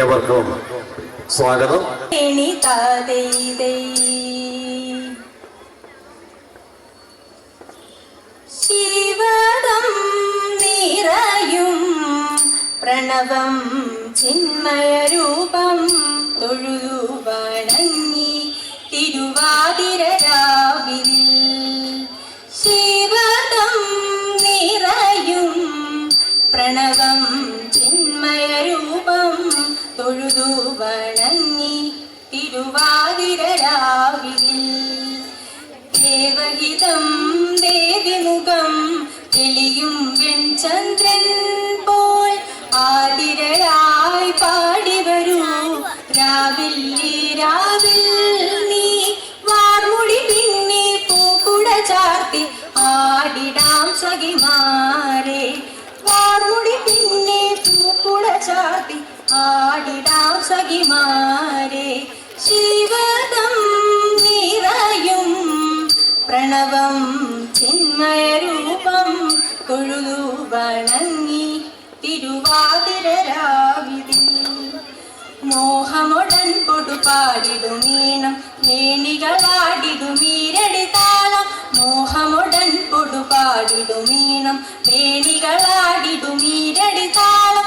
അവർക്കും സ്വാഗതം. ശിവദം നിറയും പ്രണവം ചിന്മയരൂപം തൊഴുതു വണങ്ങി തിരുവാതിര രാവിൽ ശിവദം നിറയും പ്രണവം ചിന്മയരൂപം തൊഴുതു വണങ്ങി തിരുവാതിരരാവിൽ ദേവഹിതം ദേവിമുഖം തെളിയും വെൺചന്ദ്രൻ പോൽ ആതിരയായി പാടി വരൂ രാവിൽ രാവിൽ നീ വാർമുടി പിന്നെ പൂക്കുട ചാർത്തി ആടിടാം സഖിമാരെ പൂക്കുട ചാർത്തി ആടിടാം സഖിമാരെ. ശിവതം നിറയും പ്രണവം ചിന്മയരൂപം തൊഴുതു വണങ്ങി തിരുവാതിര രാവിതിൽ മോഹമുടൻ കൊടുപാടിടുമീണം വേണികളാടിടുമീരടി താളം. മോഹമുടൻ കൊടുപാടിടുമീണം വേണികളാടിടുമീരടി താളം.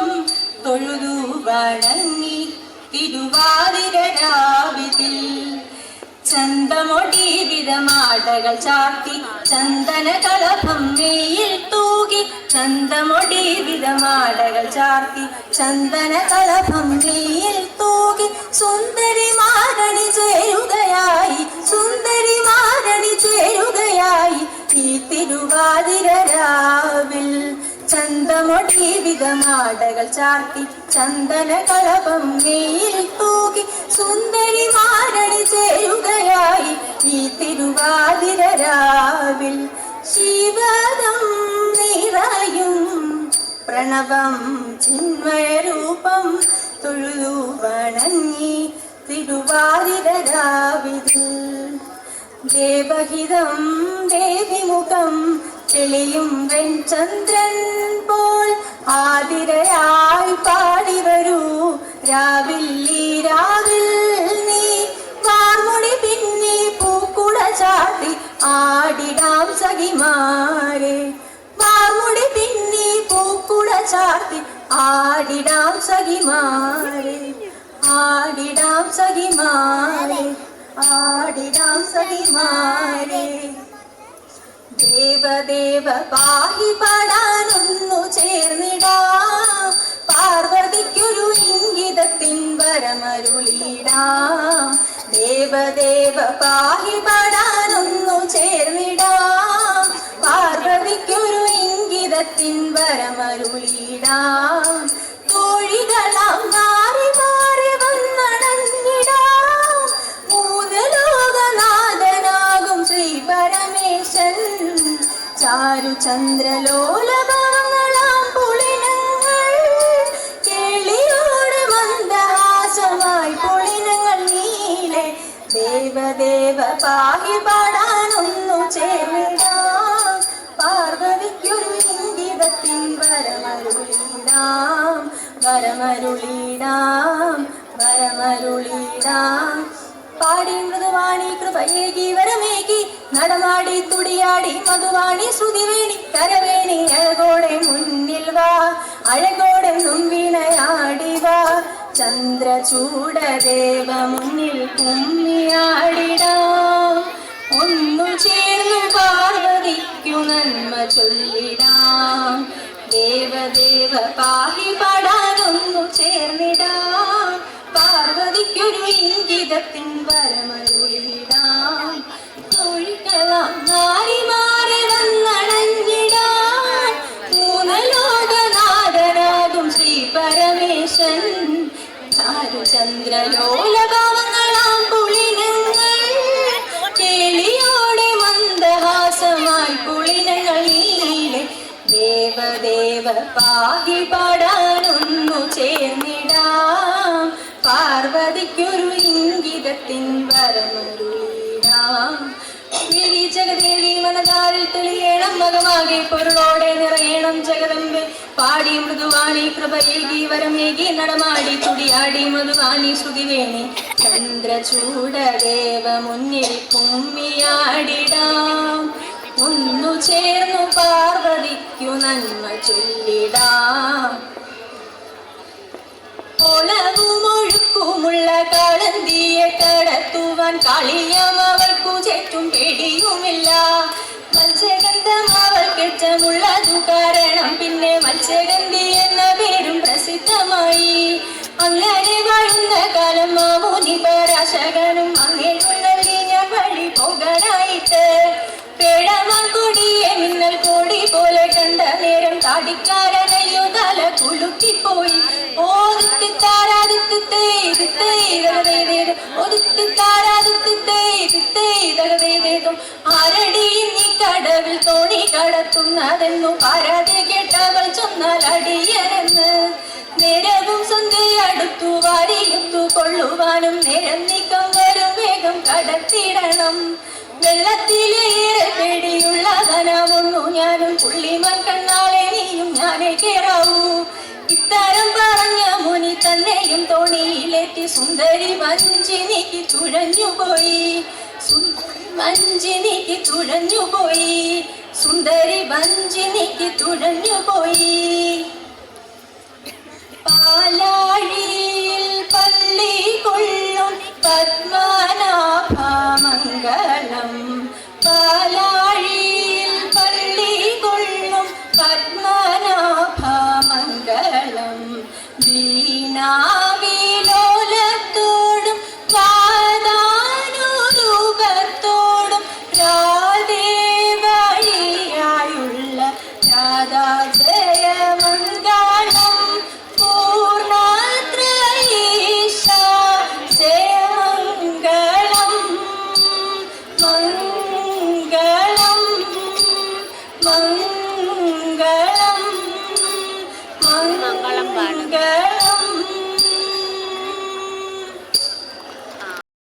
തൊഴുതു വഴങ്ങി തിരുവാതിര രാവിതിൽ ചന്തമൊടി വിധമാടകൾ ചാർത്തി ചന്ദന കളഭം മെയ്യിൽ തൂകി. ചന്തമൊടി വിധമാടകൾ ചാർത്തി ചന്ദന കളഭം മെയ്യിൽ തൂകി. സുന്ദരി മാരണി ചേരുകയായി ചന്തമൊടി വിധമാടകൾ ചാർത്തി ചന്ദന കളപം മെയിൽ തൂകി സുന്ദരി മാരണി ചേരുകയായി ഈ തിരുവാതിര രാവിൽ. ശിവദം നിറയും പ്രണവം ചിന്മയരൂപം തൊഴുതു വണങ്ങി തിരുവാതിര രാവിൽ. ദേവഹിതം ദേവിമുഖം തെളിയും വെൺചന്ദ്രൻ പോൽ ആതിരയായി പാടി വരൂ. രാവിൽ രാവിൽ നീ വാർമുടി പിന്നി പൂക്കുട ചാട്ടി ആടിടാം സഖിമാരെ. വാർമുടി പിന്നി പൂക്കുട ചാർത്തി ആടിടാം സഖിമാരെ. ആടിടാം സഖിമാരെ ആടിടാം സഖിമാരെ. ദേവദേവ പാഹി പാടാനൊന്നു ചേർന്നിടാ. പാർവതിക്കൊരു ഇംഗിതത്തിൻ വരമരുളിടാം. ദേവദേവ പാഹി പാടാനൊന്നു ചേർന്നിടാ. പാർവതിക്കൊരു ഇംഗിതത്തിൻ വരമരുളിടാം. കോഴികളാം മാറി മാറി വന്നണഞ്ഞിടാം ചാരു ചന്ദ്രലോലഭാവങ്ങളാം പൊളിനങ്ങൾ. കേളിയോട് മന്ദഹാസമായി പൊളിനങ്ങൾ നീലെ. ദേവദേവ പാഹി പാടാനൊന്നു ചേർന്നിടാം. പാർവതിക്കൊരു ഇംഗിതത്തിൻ വരമരുളിടാം. വരമരുളിടാം. വരമരുളിടാം. പാടി മൃദുവാണി കൃപയേകി വരമേകി നടമാടി തുടിയാടി മധുവാണി ശ്രുതിവേണി കരവേണി അഴകോടെ മുന്നിൽ വാ. അഴകോടെ നുംവിണയാടി വാ. ചന്ദ്രചൂടദേവ മുന്നിൽ കുമ്മിയാടിടാം. ഒന്നു ചേർന്നു പാർവതിക്കു നന്മ ചൊല്ലിടാം. ദേവദേവ പാഹി പാടാനൊന്നു ചേർന്നിടാം. പാർവതിക്കൊരു ഇംഗിതത്തിൻ വരമരുളിടാം. തൊഴിക്കളാം നാരി മാറി വന്നണഞ്ഞിടാം. മൂന്നലോകനാഥനാകും ശ്രീ പരമേശൻ. ചന്ദ്രലോലഭാവങ്ങളാം പുളിനങ്ങൾ. കേളിയോടെ മന്ദഹാസമായി പുളിനങ്ങളിലെ ദേവദേവ പാകി പാടാനൊന്നു ചേർന്നിടാം. പാർവതിക്കൊരു ഇംഗിതത്തിൻ വരമരുളിടാം ദേവി ജഗദേവി മനതാരിൽ തെളിയണം മകമാകെ പൊരുളോടെ നിറയണം ജഗദമ്പെ. പാടി മൃദുവാണി കൃപയേകി വരമേകി നടമാടി തുടിയാടി മൃദുവാണി ശ്രുതിവേണി ചന്ദ്രചൂടദേവ മുന്നിൽ കുമ്മിയാടിടാം. ഒന്നു ചേർന്നു പാർവതിക്കു നന്മ ചൊല്ലിടാം. ഒളവുമൊഴുക്കുമുള്ള കളന്തിയെ കടത്തുവാൻ കളിയം അവൾക്കു ചുറ്റും പേടിയുമില്ല. മത്സ്യഗന്ധം അവൾക്കെറ്റമുള്ളതു കാരണം പിന്നെ മത്സ്യഗന്ധി എന്ന പേരും പ്രസിദ്ധമായി. അങ്ങനെ വാഴുന്ന കാലം മാമൂനി പരാശകനും അങ്ങേക്കുള്ളി ഞാൻ വഴി പോകാനായിട്ട്. പേടമാൻ കൊടിയെ മിന്നൽ കോടി പോലെ കണ്ട നേരം താടിക്കാരനയ്യോ തല കുളുക്കിപ്പോയി ആരടിയും നീ കടവിൽ തോണി കടത്തുന്നതെന്നു പാരാതെ കേട്ടവൾ ചൊന്നാൽ അടിയനെന്ന്. നേരവും സന്ധ്യയടുത്തു കൊള്ളുവാനും നേരം വേഗം കടത്തിടണം. പേടിയുള്ള ധനമൊന്നു ഞാനും പുള്ളിമൻ കണ്ണാളെ നീയും ഞാനേ കേറാവൂ. ഇത്തരം പറഞ്ഞ മുനി തന്നെയും തോണിയിലെത്തി സുന്ദരി മഞ്ചിനിക്ക് തുഴഞ്ഞുപോയി മഞ്ചിനിക്ക് തുഴഞ്ഞുപോയി സുന്ദരി മഞ്ചിനിക്ക് തുഴഞ്ഞുപോയി പാലാഴിയിൽ പള്ളി കൊള്ളും പത്മനാഭ Mom.